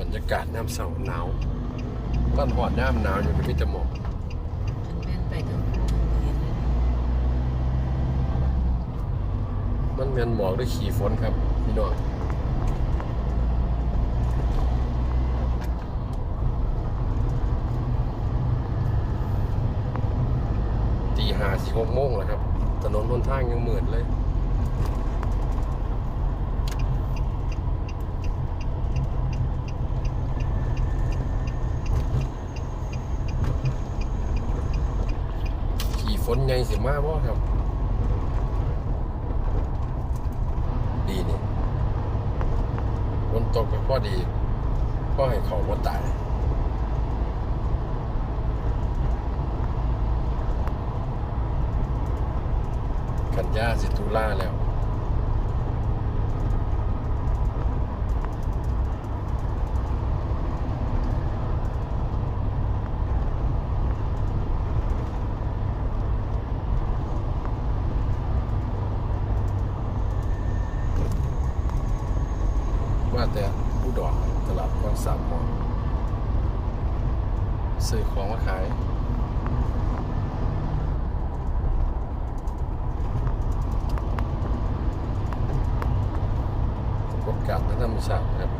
บรรยากาศน้ำเสาหนาวต้นหอดน้ำหนาวอยู่กับพี่จมอกม่นไปทั้งคู่เห็นเลยมันเป็นหมอกด้วยขี่ฝนครับพี่น้องตีห้าสี่หกโมงแล้วครับ ถนนบนทางยังเหมืดเลย ขี่ ฝนใหญ่สิมาบ่ครับ ดีนี่ฝนตกไปพอดีพ่อให้เขาบ่ตายกันยาสิตุลาแล้ว ว่าแต่ผู้ดอกตลาดกวางสามมอซื้อของมาขายกดการและธรรมชาติครับ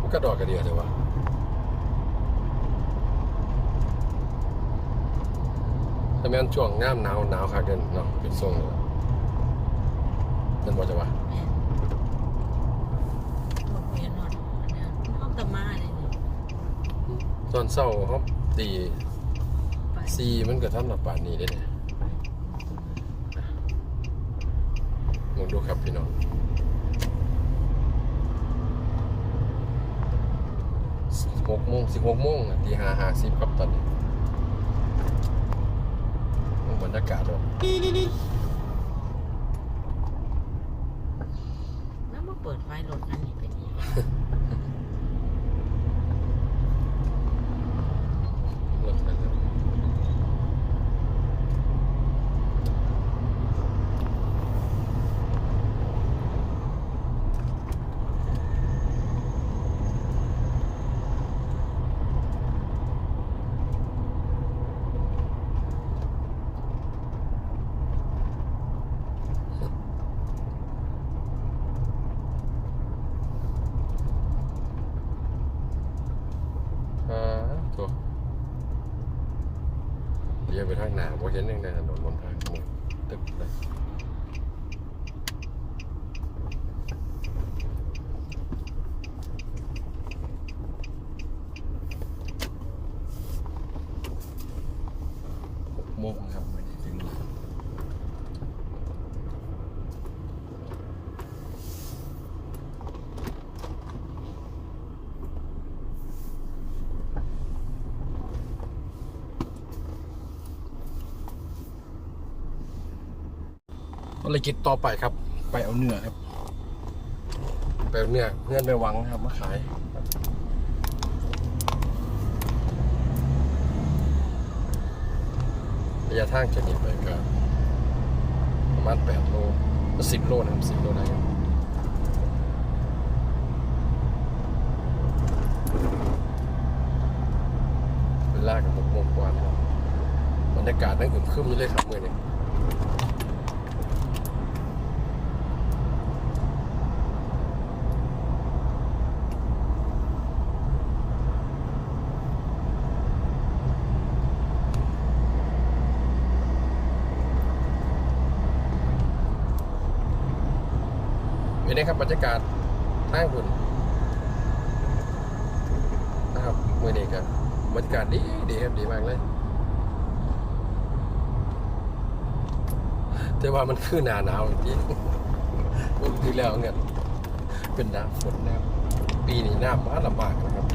มันก็ดอกกระเดียเลยวะ แต่แม่นช่วงงามหนาวหนาวคักเดินเนาะเป็นช่วงนี้เป็นบ่จะว่าแม่นพวกเยนนอนอันเนี้ยห้องตะมาเลยนี่ตอนเช้าเขาตีไปซีมันก็ทำหลับป่านนี้ได้เนี่ยมองดูครับพี่น้องหกโมงสิบหกโมงน่ะตีห้าห้าสิบครับตอนนี้ บรรยากาศด้วยแล้วมาเปิดไฟรถนั้นนี่เป็นยังไง รถไปแล้วอ่าโถูก เลี้ยวไปทางหนาบ่เห็นยังไงถนนบนทางมืดตึกเลยโมงครับไม่ได้ถึงแล้วภารกิจต่อไปครับ ไปเอาเนื้อครับไปเอาเนื้อเพื่อนไปหวังครับมาขายระยะทางจากนี้ไปก็ประมาณ8โล10 โลนะครับ10 โลได้ครับเวลากับ6โมงกว่านะครับบรรยากาศนั่งอึมครึมอยู่เลยครับเมื่อนี้ เป็นไงครับบรรยากาศทางบุญนะครับเมื่อนี้ครับบรรยากาศดีดีครับดีมากเลย แต่ว่ามันคือหนาหนาวจริงๆปกติแล้วเนี่ยเป็นหน้าฝนนะครับปีนี้หน้ำมาลำบากนะครับ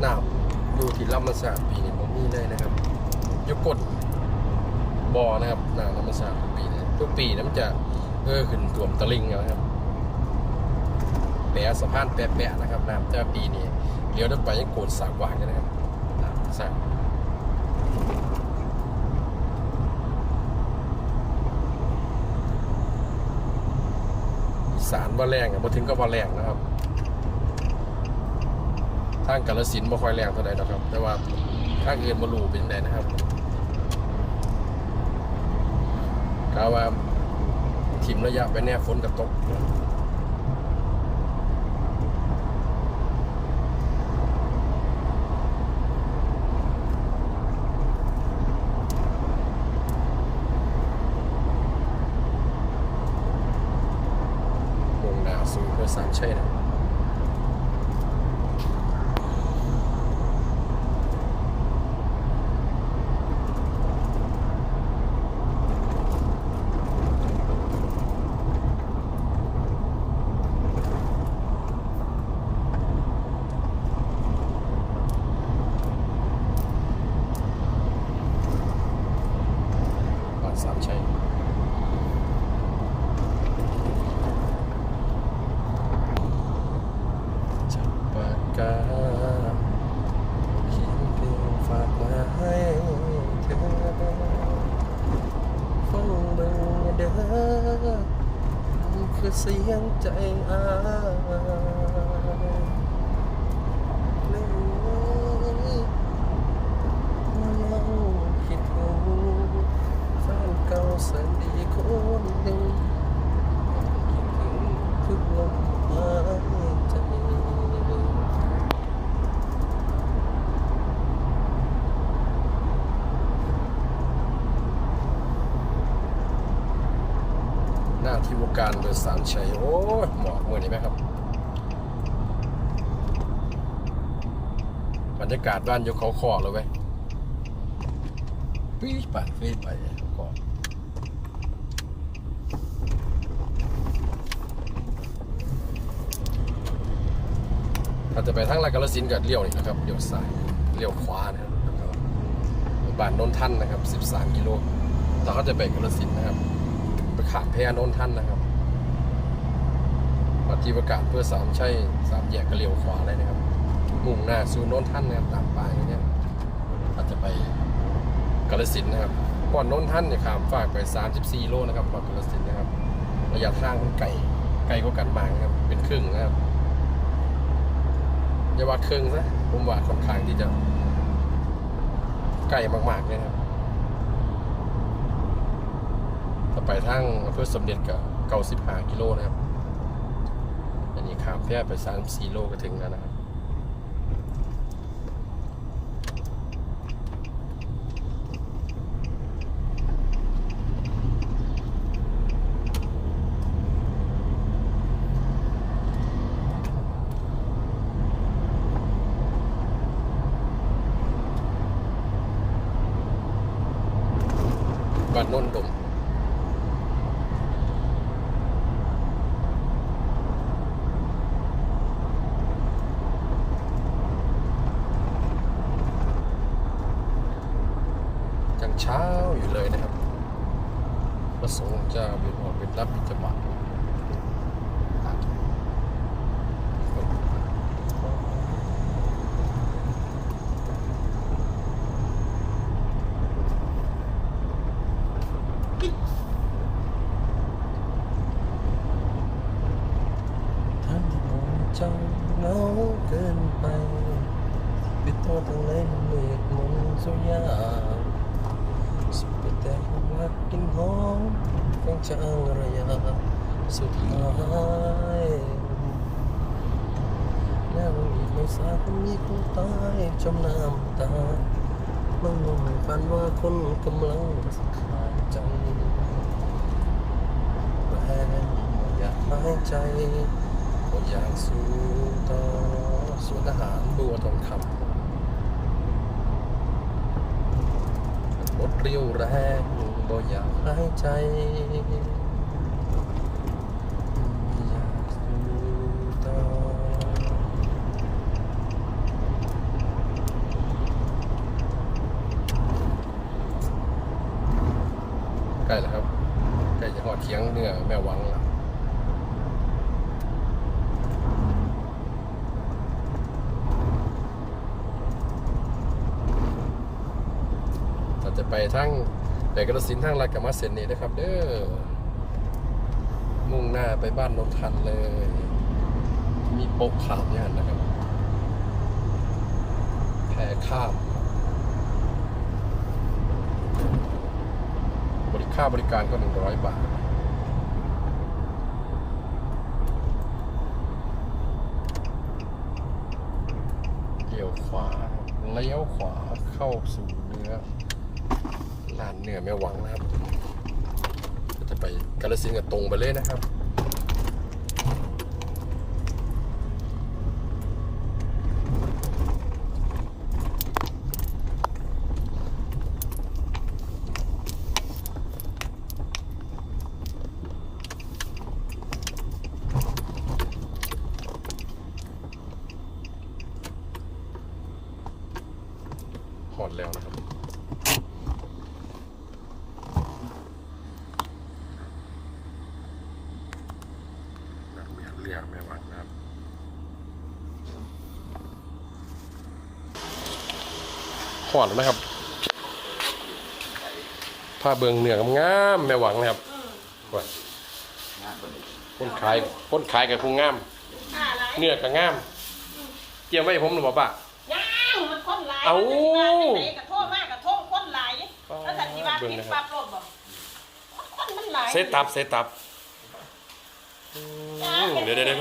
หน้ำอยู่ที่ลำมะสาดปีนี้ผมมีเลยนะครับอยกกดบ่อนะครับน้ำลำมะสาดทุกปีนี้ทุกปีน้ำจะ ออขึ้นถ่วมตะลิงนะครับแปะสะพานแปะๆนะครับน้ำเจ้าปีนี้เลี้ยวรถไปยังโกดสากหวางกันนะครับน้ำแซ่บอีสานว่าแรงอะมาถึงก็ว่าแรงนะครับ ทางกาลสินบ่ค่อยแรงเท่าใดหรอกครับ แต่ว่าทางอื่นบ่รูเป็นไดนะครับกาว่า ทิมระยะไปแน่ฝนกับตก วงหนาสู่เพื่อสามชัยนะบ้านสามชัย จับปากกาเขียนเพลงฝากมาให้เธอฟังเบิ่งเด้อมันคือเสียงใจอายเล่นมายังคิดถึงแฟนเก่าเสนดีคนหนึ่ง คิดถึงทุกลมหายใจหน้าที่ว การโดยสารชัยโอ้ยหมอกมือนี่ไหมครับ บรรยากาศบ้านยกเขาคอเลยเว้ยปี๊ดไปปี๊ไปก่อนถ้าจะไปทางลาดกาลสินธุ์ก็เลี้ยวนี่นะครับเลี้ยวซ้ายเลี้ยวขวานะครับบ้านโนนท่านนะครับ 13 กิโลเราก็จะไปกาลสินนะครับไปขามแพโนนท่านนะครับ ปฏิประกาศเพื่อสามใช่สามแยกก็เลียวขวาเลยนะครับ มุ่งหน้าสู่นนท่านนะครับตามป้ายเนี่ยอาจจะไปกาลสินนะครับก่อนนนท่านเนี่ยขามฝากไป 34 โลนะครับก่อนกาลสินนะครับ ระยะทางมันไกลไกลกว่ากันมากนะครับ เป็นครึ่งนะครับอย่าว่าครึ่งซะผมว่าค่อนข้างที่จะใกล้มากๆเลยนะครับถ้าไปทางอำเภอสมเด็จกับเก้าสิบห้ากิโลนะครับ ขามแพร่ไปสามสี่โลก็ถึงแล้วนะครับบ้านนนดม ยังเช้าอยู่เลยนะครับ ประสงค์จะเป็นออกเป็นรับบิณฑบาตท่านที่มองเจ้าเหงาเกินไปปิดตัวทั้งเล่นเมฆมนต์สุยาม สุด รักกินหอมของจางระยะสุดท้ายแล้วอีกไม่สาคนมีคนตายจมน้ำตามื่อมองฝันว่าคนกำลังขาดใจแรงอยากหายใจก็อยากสู้ต่อสวนอาหารบัวทองคำหมดเรียวแรง บ่อยากหายใจอยากสู้ต่อใกล้แล้วครับใกล้จะหอดเทียงเนื้อแม่วังแล้วไปทั้ง แต่กระสินทั้งรัดกับมาเซนนี่นะครับ เด้อมุ่งหน้าไปบ้านนนทันเลย มีโป๊กขามเนี่ยนะครับแพข้ามบริค่าบริการก็หนึ่งร้อยบาทเลี้ยวขวาเลี้ยวขวาเข้าสู่เนื้อ ลานเหนือแม่หวังนะครับ จะไปกาลสินกับตรงไปเลยนะครับ หอดแล้วนะครับ นั กเรียนเรียกแม่วัดนะครับหอดแล้วนะครับผ้าเบืองเหนืองามๆแม่หวังนะครับว่าคนขายคนขายกับผู้งามอะไรเนื้อกับงามเกี่ยวไว้ให้ผมหรือเปล่าป้าย่างมันคนหลายเอ้ามันเป็นบ้นไหนกระโทษมากกระโทษคนหลายอ๋อแล้วสันติบาลเบิ่งพิษนะครับปรับรถบ่คนมันหลายเซตับ เซตับอืมเดี๋ยวเดี๋ยวเดี๋ยว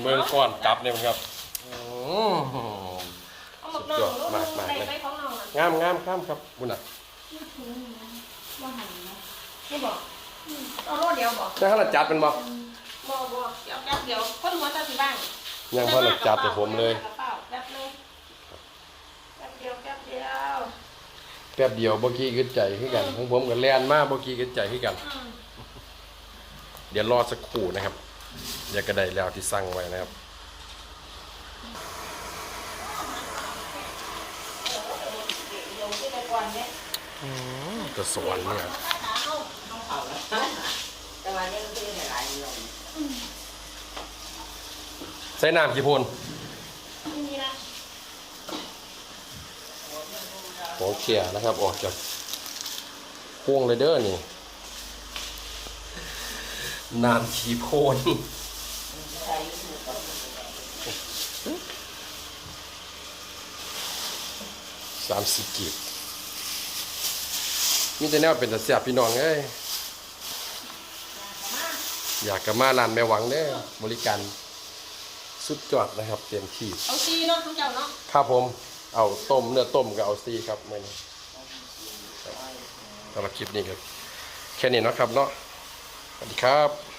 เมืองก่อนจับเนี่ยครับอืมเอาหมดน้องสุดยอดมากมากเลยใส่ของน้องอะงามงามงามครับบุญอะว่าหันนะนี่บอกอืมเอารถเดียวบอกนั่นเขาจัดเป็นบ่บอกบอกเดี๋ยวแป๊บเดียวคนหัวตาสีบ้างยังเขาจัดแต่ผมเลยกระป๋าแป๊บนึงแป๊บเดียวแป๊บเดียวแป๊บเดียวบ่กี้กึดใจขึ้นกันของผมกับแลนมากบ่กี้กึดใจขึ้นกันอืม เดี๋ยวรอสักครู่นะครับเดี๋ยวก็ไดแล้วที่สั่งไว้นะครับก่อนเนี่ยจะสวนเนี่ยแต่ว่าเนี่ยมันายๆลงใส่น้ำกี่พนของเขียนะครับ ออกจากพ่วงเลยเด้อนี่ น้ำขี้โพนใช้อยู่กับสามสิบกีบมีแต่แนวเป็นแต่เสียบพี่น้องเอ้ยอยากกลับมาร้านแม่หวังเด้อบริการสุดยอดนะครับ เต็มที่ เอาซีเนาะของเจ้าเนาะครับผม เอาต้มเนื้อต้มกับเอาซีครับมื่อนี้สำหรับคลิปนี้ก็แค่นี้เนาะครับเนาะ Handicap.